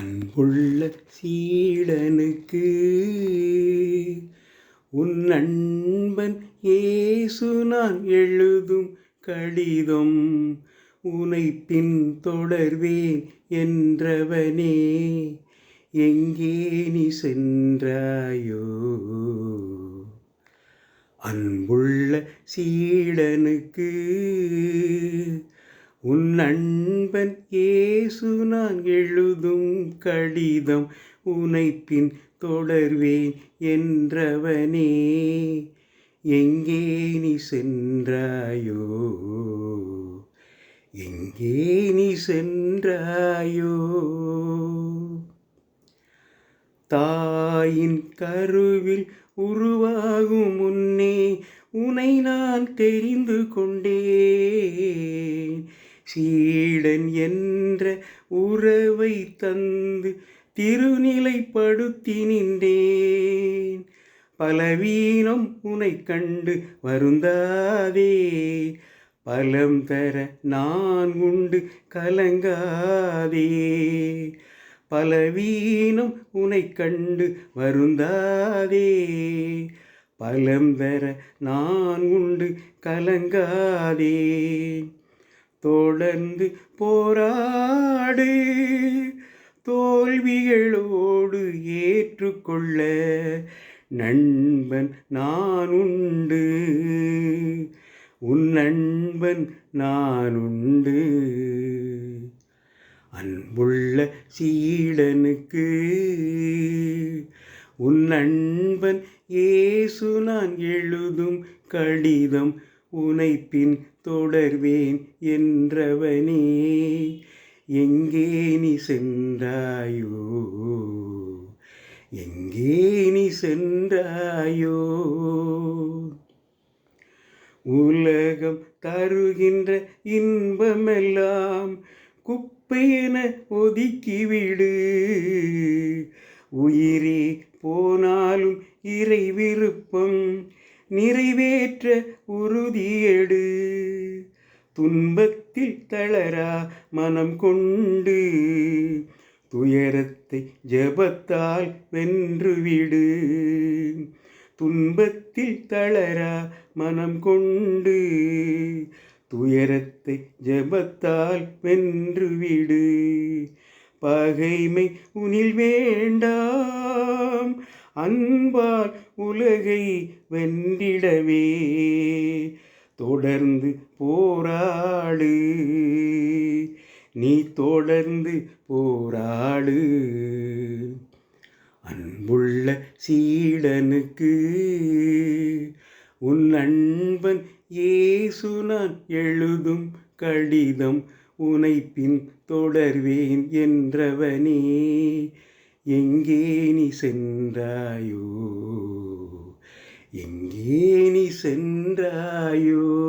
அன்புள்ள சீடனுக்கு. உன் நண்பன் ஏசு நான் எழுதும் கடிதம். உனை பின் தொடர்வேன் என்றவனே. எங்கே நீ சென்றாயோ. அன்புள்ள சீடனுக்கு. உன் நண்பன் ஏசு நான் எழுதும் கடிதம் உனைப்பின் தொடர்வேன் என்றவனே. எங்கே நீ சென்றாயோ? எங்கே நீ சென்றாயோ? தாயின் கருவில் உருவாகும் முன்னே உனை நான் தெரிந்து கொண்டேன். சீடன் என்ற உறவை தந்து திருநிலைப்படுத்தி நின்றேன் பலவீனம் உனை கண்டு வருந்தாதே. பலம் தர நான் உண்டு கலங்காதே. பலவீனம் உனை கண்டு வருந்தாதே. பலம் தர நான் உண்டு கலங்காதே. தொடர்ந்து போராடு. தோல்விகளோடு ஏற்றுக்கொள்ள நண்பன் நான் உண்டு உன் நண்பன் நான் உண்டு அன்புள்ள சீடனுக்கு உன் நண்பன் ஏசு நான் எழுதும் கடிதம் உனை பின் தொடர்வேன் என்றவனே. எங்கே நீ சென்றாயோ? எங்கே நீ சென்றாயோ? உலகம் தருகின்ற இன்பமெல்லாம் குப்பையென ஒதுக்கிவிடு. உயிரே போனாலும் இறை விருப்பம் நிறைவேற்ற உறுதியெடு துன்பத்தில் தளரா மனம் கொண்டு. துயரத்தை ஜபத்தால் வென்றுவிடு துன்பத்தில் தளரா மனம் கொண்டு. துயரத்தை ஜபத்தால் வென்றுவிடு பகைமை உனில் வேண்டா. அன்பால் உலகை வென்றிடவே. தொடர்ந்து போராடு நீ தொடர்ந்து போராடு அன்புள்ள சீடனுக்கு உன் நண்பன் இயேசு நான் எழுதும் கடிதம் உனைப்பின் தொடர்வேன் என்றவனே. எங்கே நீ சென்றாயோ? எங்கே நீ சென்றாயோ?